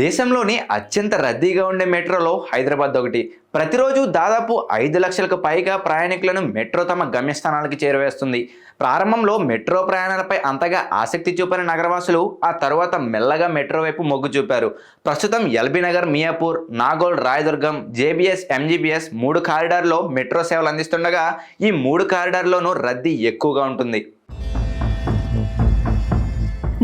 దేశంలోని అత్యంత రద్దీగా ఉండే మెట్రోలో హైదరాబాద్ ఒకటి. ప్రతిరోజు దాదాపు ఐదు లక్షలకు పైగా ప్రయాణికులను మెట్రో తమ గమ్యస్థానాలకి చేరవేస్తుంది. ప్రారంభంలో మెట్రో ప్రయాణాలపై అంతగా ఆసక్తి చూపని నగరవాసులు ఆ తరువాత మెల్లగా మెట్రో వైపు మొగ్గు చూపారు. ప్రస్తుతం LB Nagar Miyapur Nagole Raidurgam JBS MGBS మూడు కారిడార్లో మెట్రో సేవలు అందిస్తుండగా ఈ మూడు కారిడార్లోనూ రద్దీ ఎక్కువగా ఉంటుంది.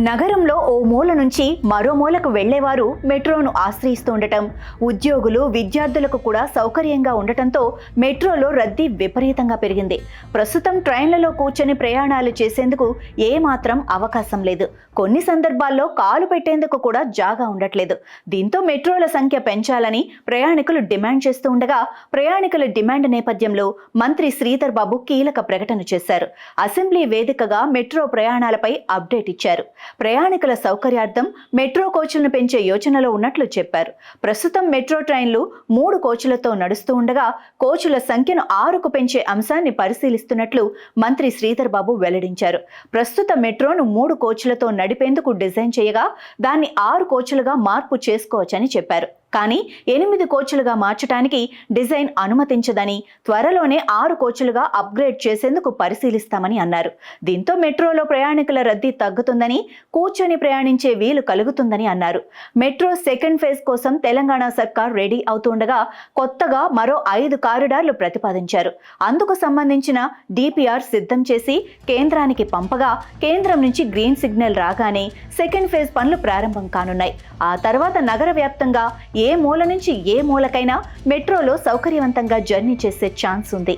నగరంలో ఓ మూల నుంచి మరో మూలకు వెళ్ళేవారు మెట్రోను ఆశ్రయిస్తూ ఉండటం ఉద్యోగులు విద్యార్థులకు కూడా సౌకర్యంగా ఉండటంతో మెట్రోలో రద్దీ విపరీతంగా పెరిగింది. ప్రస్తుతం ట్రైన్లలో కూర్చొని ప్రయాణాలు చేసేందుకు ఏమాత్రం అవకాశం లేదు. కొన్ని సందర్భాల్లో కాలు పెట్టేందుకు కూడా జాగా ఉండట్లేదు. దీంతో మెట్రోల సంఖ్య పెంచాలని ప్రయాణికులు డిమాండ్ చేస్తూ ఉండగా ప్రయాణికుల డిమాండ్ నేపథ్యంలో మంత్రి శ్రీధర్ బాబు కీలక ప్రకటన చేశారు. అసెంబ్లీ వేదికగా మెట్రో ప్రయాణాలపై అప్డేట్ ఇచ్చారు. ప్రయాణికుల సౌకర్యార్థం మెట్రో కోచ్లను పెంచే యోచనలో ఉన్నట్లు చెప్పారు. ప్రస్తుతం మెట్రో ట్రైన్లు మూడు కోచ్లతో నడుస్తూ ఉండగా కోచుల సంఖ్యను ఆరుకు పెంచే అంశాన్ని పరిశీలిస్తున్నట్లు మంత్రి శ్రీధర్ బాబు వెల్లడించారు. ప్రస్తుత మెట్రోను మూడు కోచ్లతో నడిపేందుకు డిజైన్ చేయగా దాన్ని ఆరు కోచ్లుగా మార్పు చేసుకోవచ్చని చెప్పారు. కానీ ఎనిమిది కోచ్లుగా మార్చడానికి డిజైన్ అనుమతించదని త్వరలోనే ఆరు కోచ్లుగా అప్గ్రేడ్ చేసేందుకు పరిశీలిస్తామని అన్నారు. దీంతో మెట్రోలో ప్రయాణికుల రద్దీ తగ్గుతుందని కూర్చొని ప్రయాణించే వీలు కలుగుతుందని అన్నారు. మెట్రో సెకండ్ ఫేజ్ కోసం తెలంగాణ సర్కార్ రెడీ అవుతుండగా కొత్తగా మరో ఐదు కారిడార్లు ప్రతిపాదించారు. అందుకు సంబంధించిన డిపిఆర్ సిద్ధం చేసి కేంద్రానికి పంపగా కేంద్రం నుంచి గ్రీన్ సిగ్నల్ రాగానే సెకండ్ ఫేజ్ పనులు ప్రారంభం కానున్నాయి. ఆ తర్వాత నగర వ్యాప్తంగా ఏ మూల నుంచి ఏ మూలకైనా మెట్రోలో సౌకర్యవంతంగా జర్నీ చేసే ఛాన్స్ ఉంది.